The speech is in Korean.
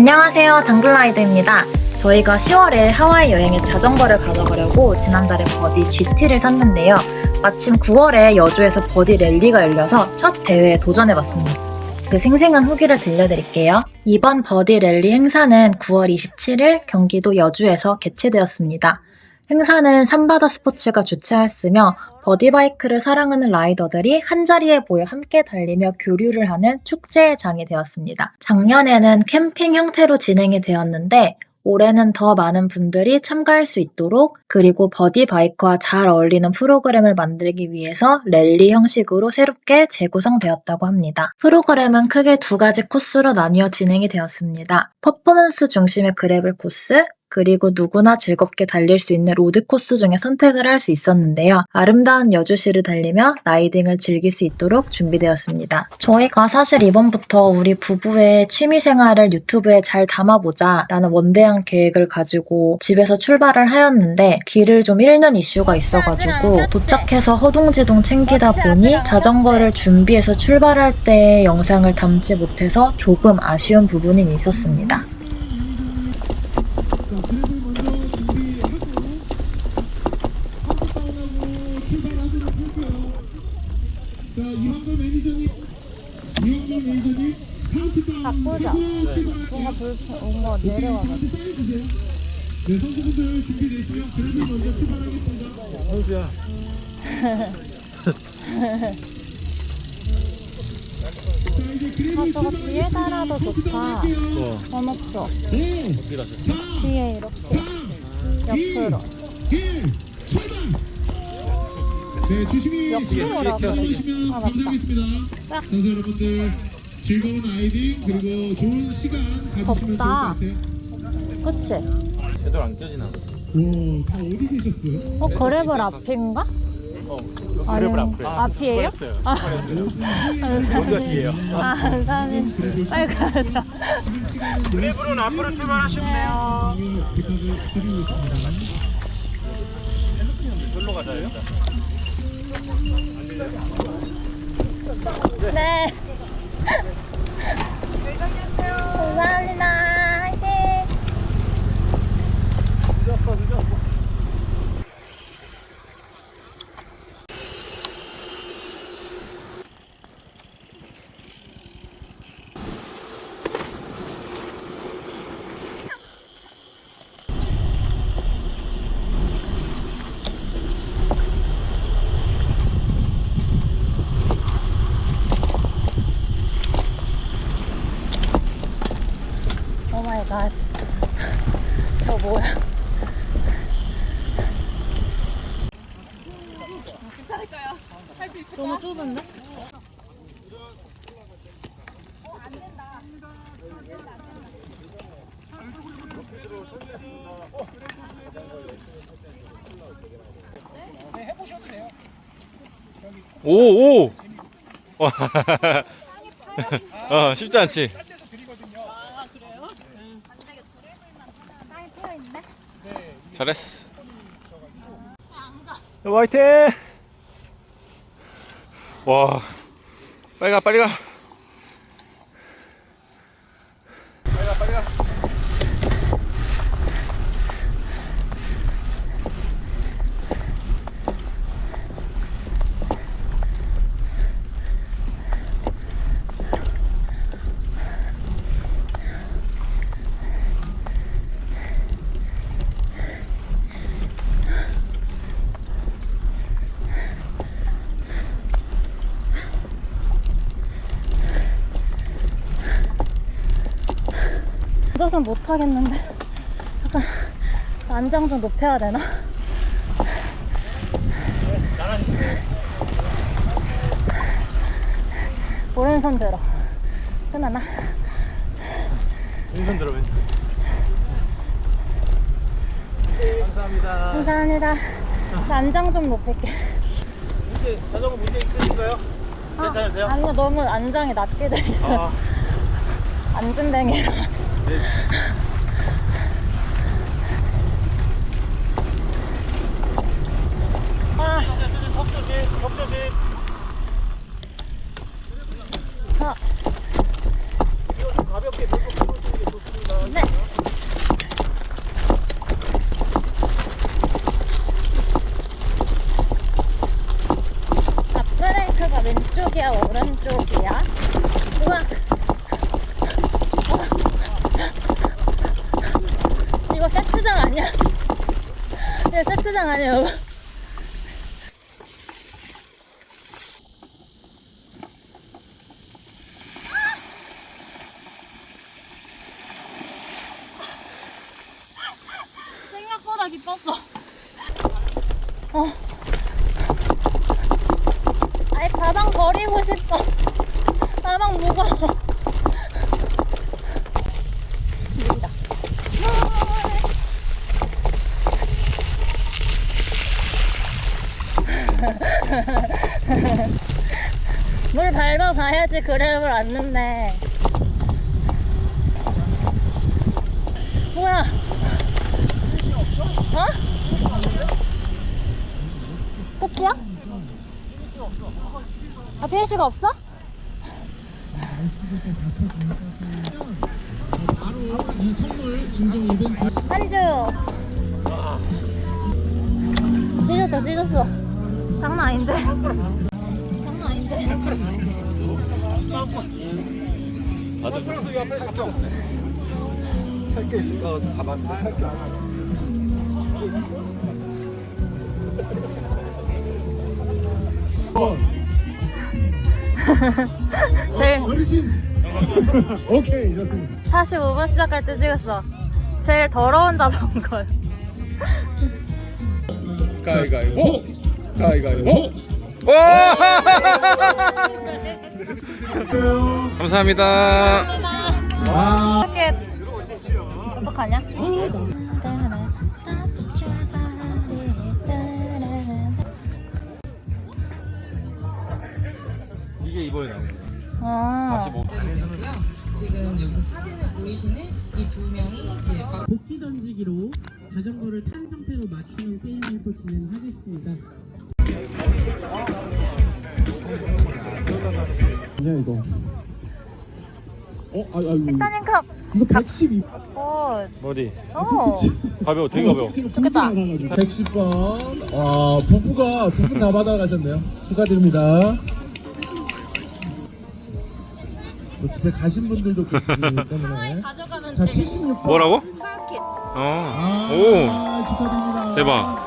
안녕하세요. 당글라이드입니다. 저희가 10월에 하와이 여행에 자전거를 가져가려고 지난달에 버디 GT를 샀는데요. 마침 9월에 여주에서 버디 랠리가 열려서 첫 대회에 도전해봤습니다. 그 생생한 후기를 들려드릴게요. 이번 버디 랠리 행사는 9월 27일 경기도 여주에서 개최되었습니다. 행사는 삼바다 스포츠가 주최하였으며 버디바이크를 사랑하는 라이더들이 한자리에 모여 함께 달리며 교류를 하는 축제의 장이 되었습니다. 작년에는 캠핑 형태로 진행이 되었는데 올해는 더 많은 분들이 참가할 수 있도록 그리고 버디바이크와 잘 어울리는 프로그램을 만들기 위해서 랠리 형식으로 새롭게 재구성되었다고 합니다. 프로그램은 크게 두 가지 코스로 나뉘어 진행이 되었습니다. 퍼포먼스 중심의 그래블 코스, 그리고 누구나 즐겁게 달릴 수 있는 로드 코스 중에 선택을 할 수 있었는데요. 아름다운 여주시를 달리며 라이딩을 즐길 수 있도록 준비되었습니다. 저희가 사실 이번부터 우리 부부의 취미 생활을 유튜브에 잘 담아보자 라는 원대한 계획을 가지고 집에서 출발을 하였는데 길을 좀 잃는 이슈가 있어가지고 도착해서 허둥지둥 챙기다 보니 자전거를 준비해서 출발할 때의 영상을 담지 못해서 조금 아쉬운 부분이 있었습니다. 자, 이황걸 매니저님, 이황걸 매니저님, 카운트다운 바꾸자. 하고 출발할게요. 내려와. 카운트 쌓여주세요. 네, 선수분들 준비되시면 그래도 먼저 출발하겠습니다. 선수야. 자, 이제 그래도 아, 저거 출발하겠습니다. 뒤에 달아도 좋다. 카운트다운 할게요. 번호표. 5, 어디 가셨어? 4, 뒤에 이렇게 3, 옆으로. 1, 출발! 네, 조심히 들어주시면 아. 감사하겠습니다. 딱. 선수 여러분들 즐거운 라이딩 그리고 좋은 시간 가지시면 좋을 것 덥다. 같아요. 그치? 제대로 안 껴지나? 오, 다 어디 계셨어요? 어, 그래블 앞인가? 어, 아니, 그래블 앞에. 앞이에요? 아, 어디가 뒤에요? 아, 감사합니다. 빨리 가자. 그래블은 앞으로 출발하시면 돼요. 부탁을 드리고 있습니다. 절로 가자요? Yeah. 갓. 저 뭐야? 너무 좁은데? 오, 오! 어, 쉽지 않지? 잘했어. 화이팅! 와, 빨리 가, 빨리 가. 빨리 가, 빨리 가. 앉아서 못 하겠는데. 약간 안장 좀 높여야 되나? 오른손 들어. 끝나나? 왼손 들어, 왼손. 감사합니다. 감사합니다. 나 안장 좀 높일게. 문제, 자전거 문제 있으신가요? 아, 괜찮으세요? 아니요, 너무 안장이 낮게 돼 있어서. 아, 안준뱅이라. 네. 아, 턱조심, 턱조심. 이거 세트장 아니야? 야, 세트장 아니야, 여 생각보다 기뻤어. 어. 아이, 가방 버리고 싶어. 가방 무거워. 밟아봐야지 그랩을 앉는데. 뭐야? 어? 끝이야? 아, 피니시가 없어? 바로 이 선물 증정 이벤트 한주 찢었다 찢었어 장난 아닌데 제일 어르신! 오케이 좋습니다. 45분 시작할 때 찍었어. 제일 더러운 자전거. 가위가위보. 가위가위보. 감사합니다. 이렇게 어떡하냐? 이게 이번에 나온 거. 어. 지금 여기 사진에 보이시는 이 두 명이 이제 복귀 던지기로 자전거를 탄 상태로 맞추는 게임을 또 진행하겠습니다 그냥 이거 어? 아, 아이고 타닝컵 이거 112 어. 어디? 어. 가벼워, 되게 가벼워. 좋겠다. 110번 와 부부가 두 분 다 받아가셨네요 축하드립니다 뭐 집에 가신 분들도 계시기 때문에 가져가면 자 되게 76번 뭐라고? 어. 아, 오. 축하드립니다 대박.